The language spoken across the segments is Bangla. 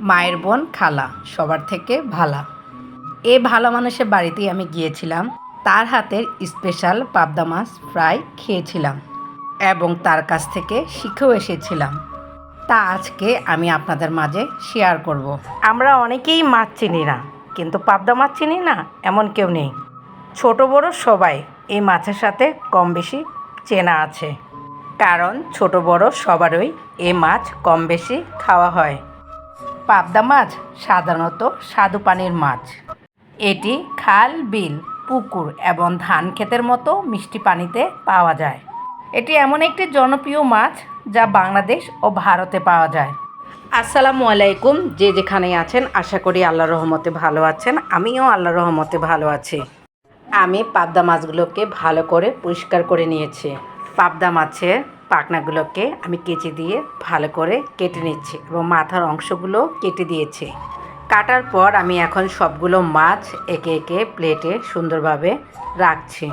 মায়ের বোন খালা, সবার থেকে ভালা। এ ভালো মানুষের বাড়িতেই আমি গিয়েছিলাম। তার হাতের স্পেশাল পাবদা মাছ ফ্রাই খেয়েছিলাম এবং তার কাছ থেকে শিখেও এসেছিলাম। তা আজকে আমি আপনাদের মাঝে শেয়ার করব। আমরা অনেকেই মাছ চিনি না, কিন্তু পাবদা মাছ চিনি না, এমন কেউ নেই। ছোট বড় সবাই এই মাছের সাথে কম বেশি চেনা আছে। কারণ ছোট বড় সবারই এ মাছ কম বেশি খাওয়া হয়। পাবদা মাছ সাধারণত স্বাদু পানির মাছ। এটি খাল, বিল, পুকুর এবং ধান ক্ষেতের মতো মিষ্টি পানিতে পাওয়া যায়। এটি এমন একটি জনপ্রিয় মাছ যা বাংলাদেশ ও ভারতে পাওয়া যায়। আসসালামু আলাইকুম, যে যেখানে আছেন, আশা করি আল্লাহ রহমতে ভালো আছেন। আমিও আল্লাহ রহমতে ভালো আছি। আমি পাবদা মাছগুলোকে ভালো করে পরিষ্কার করে নিয়েছি। পাবদা মাছের পাখনাগুলোকে আমি কেচি দিয়ে ভালো করে কেটে নিচ্ছি এবং মাথার অংশগুলো কেটে দিয়েছি। কাটার পর আমি এখন সবগুলো মাছ একে একে প্লেটে সুন্দরভাবে রাখছি।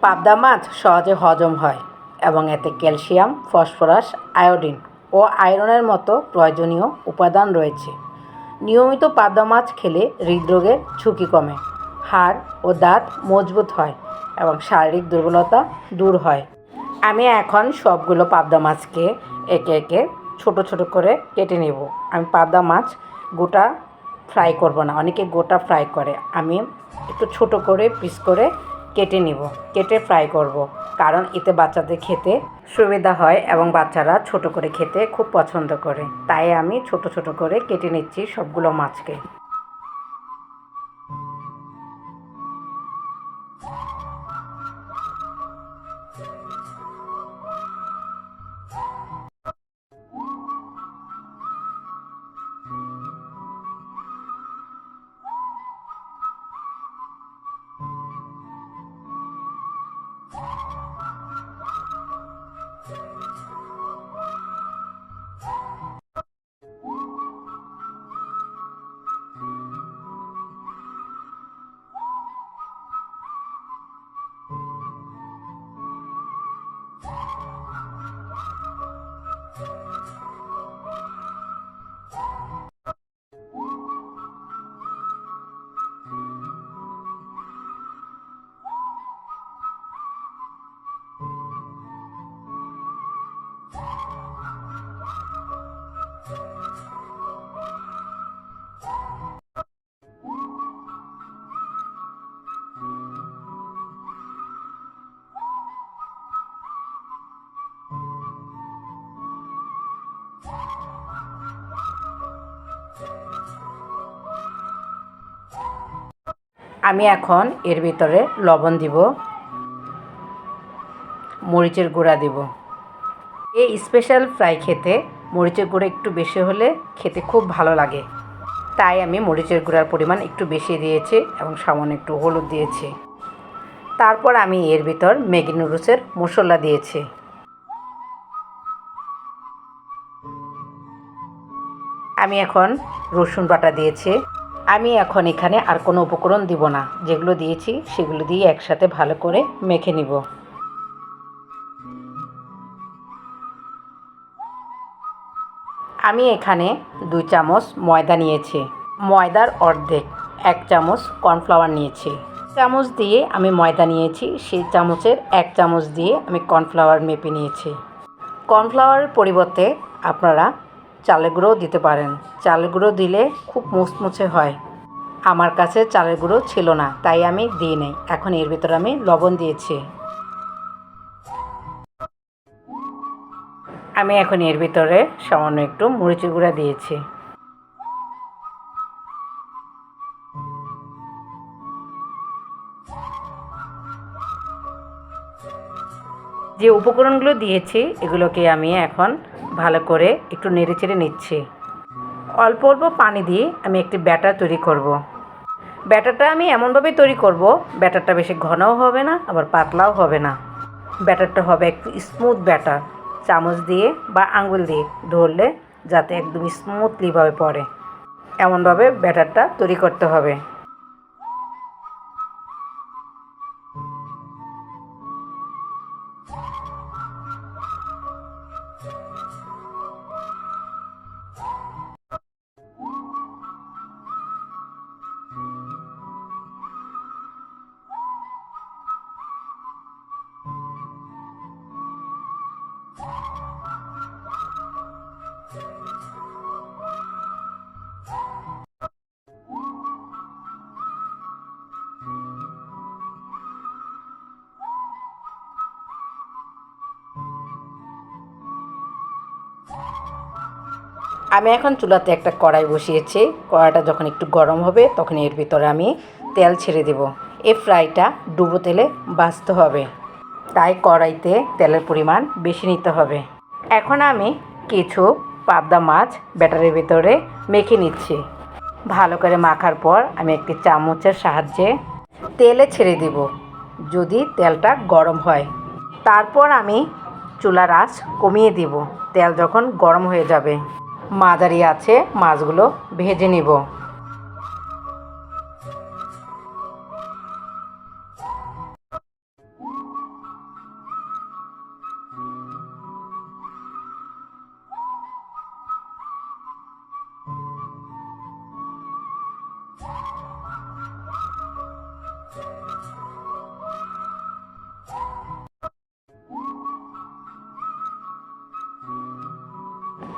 পাবদা মাছ সহজে হজম হয় এবং এতে ক্যালসিয়াম, ফসফরাস, আয়োডিন ও আয়রনের মতো প্রয়োজনীয় উপাদান রয়েছে। নিয়মিত পাবদা মাছ খেলে হৃদরোগের ঝুঁকি কমে, হাড় ও দাঁত মজবুত হয় এবং শারীরিক দুর্বলতা দূর হয়। আমি এখন সবগুলো পাবদা মাছকে একে একে ছোট ছোট করে কেটে নেব। আমি পাবদা মাছ গোটা ফ্রাই করব না, অনেকে গোটা ফ্রাই করে। আমি একটু ছোট করে পিস করে কেটে নিব, কেটে ফ্রাই করব। কারণ এতে বাচ্চাদের খেতে সুবিধা হয় এবং বাচ্চারা ছোট করে খেতে খুব পছন্দ করে। তাই আমি ছোট ছোট করে কেটে নিচ্ছি সবগুলো মাছকে। আমি এখন এর ভিতরে লবণ দিব, মরিচের গুঁড়া দিব। এই স্পেশাল ফ্রাই খেতে মরিচের গুঁড়া একটু বেশি হলে খেতে খুব ভালো লাগে। তাই আমি মরিচের গুঁড়ার পরিমাণ একটু বেশি দিয়েছি এবং সামান্য একটু হলুদ দিয়েছি। তারপর আমি এর ভিতর ম্যাগি নুডলসের মশলা দিয়েছি। আমি এখন রসুন বাটা দিয়েছি। আমি এখন এখানে আর কোনো উপকরণ দিব না। যেগুলো দিয়েছি, সেগুলো দিয়ে একসাথে ভালো করে মেখে নিব। আমি এখানে দুই চামচ ময়দা নিয়েছি। ময়দার অর্ধেক, এক চামচ কর্নফ্লাওয়ার নিয়েছি। চামচ দিয়ে আমি ময়দা নিয়েছি, সেই চামচের এক চামচ দিয়ে আমি কর্নফ্লাওয়ার মেপে নিয়েছি। কর্নফ্লাওয়ারের পরিবর্তে আপনারা চালের গুঁড়ো দিতে পারেন। চালের গুঁড়ো দিলে খুব মুচমুচে হয়। আমার কাছে চালের গুঁড়ো ছিল না, তাই আমি দিই নাই। এখন এর ভিতরে আমি লবণ দিয়েছি। আমি এখন এর ভিতরে সামান্য একটু মরিচের গুঁড়া দিয়েছি। যে উপকরণগুলো দিয়েছি, এগুলোকে আমি এখন ভালো করে একটু নেড়ে চেড়ে নিচ্ছি। অল্প অল্প পানি দিয়ে আমি একটি ব্যাটার তৈরি করব। ব্যাটারটা আমি এমনভাবেই তৈরি করব, ব্যাটারটা বেশি ঘনও হবে না, আবার পাতলাও হবে না। ব্যাটারটা হবে একটু স্মুথ ব্যাটার, চামচ দিয়ে বা আঙুল দিয়ে ধরলে যাতে একদম স্মুথলিভাবে পড়ে। এমনভাবে ব্যাটারটা তৈরি করতে হবে। আমি এখন চুলাতে একটা কড়াই বসিয়েছি। কড়াইটা যখন একটু গরম হবে, তখন এর ভিতরে আমি তেল ছেড়ে দেব। এই ফ্রাইটা ডুবো তেলে ভাজতে হবে। তাই কড়াইতে তেলের পরিমাণ বেশি নিতে হবে। এখন আমি কিছু পাবদা মাছ ব্যাটারের ভিতরে মেখে নিচ্ছি। ভালো করে মাখার পর আমি একটি চামচের সাহায্যে তেলে ছেড়ে দেব, যদি তেলটা গরম হয়। তারপর আমি চুলার আঁচ কমিয়ে দিব। তেল যখন গরম হয়ে যাবে মাঝারি আছে মাছগুলো ভেজে নিব।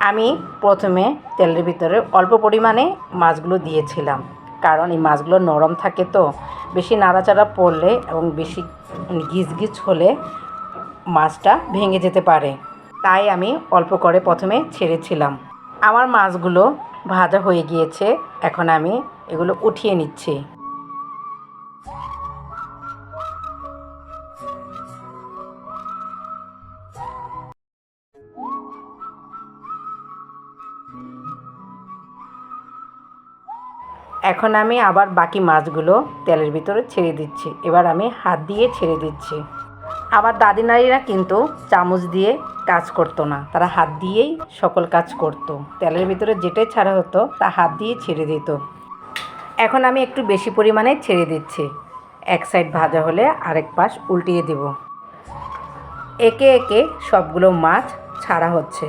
আমি প্রথমে তেলের ভিতরে অল্প পরিমাণে মাছগুলো দিয়েছিলাম। কারণ এই মাছগুলো নরম থাকে তো, বেশি নাড়াচাড়া পড়লে এবং বেশি গিজ গিজ হলে মাছটা ভেঙে যেতে পারে। তাই আমি অল্প করে প্রথমে ছেড়েছিলাম। আমার মাছগুলো ভাজা হয়ে গিয়েছে, এখন আমি এগুলো উঠিয়ে নিচ্ছি। এখন আমি আবার বাকি মাছগুলো তেলের ভিতরে ছেড়ে দিচ্ছি। এবার আমি হাত দিয়ে ছেড়ে দিচ্ছি। আবার দাদি নারীরা কিন্তু চামচ দিয়ে কাজ করতো না। তারা হাত দিয়েই সকল কাজ করতো। তেলের ভিতরে যেটাই ছাড়া হতো, তা হাত দিয়ে ছেড়ে দিত। এখন আমি একটু বেশি পরিমাণে ছেড়ে দিচ্ছি। এক সাইড ভাজা হলে আরেক পাশ উল্টিয়ে দেব। একে একে সবগুলো মাছ ছাড়া হচ্ছে।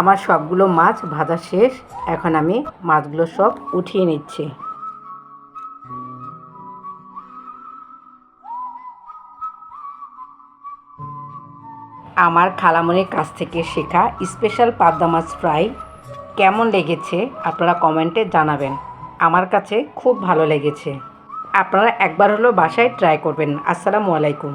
আমার সবগুলো মাছ ভাজা শেষ। এখন আমি মাছগুলো সব উঠিয়ে নিচ্ছি। আমার খালামনির কাছ থেকে শেখা স্পেশাল পাবদা মাছ ফ্রাই কেমন লেগেছে আপনারা কমেন্টে জানাবেন। আমার কাছে খুব ভালো লেগেছে। আপনারা একবার হলো বাসায় ট্রাই করবেন। আসসালামু আলাইকুম।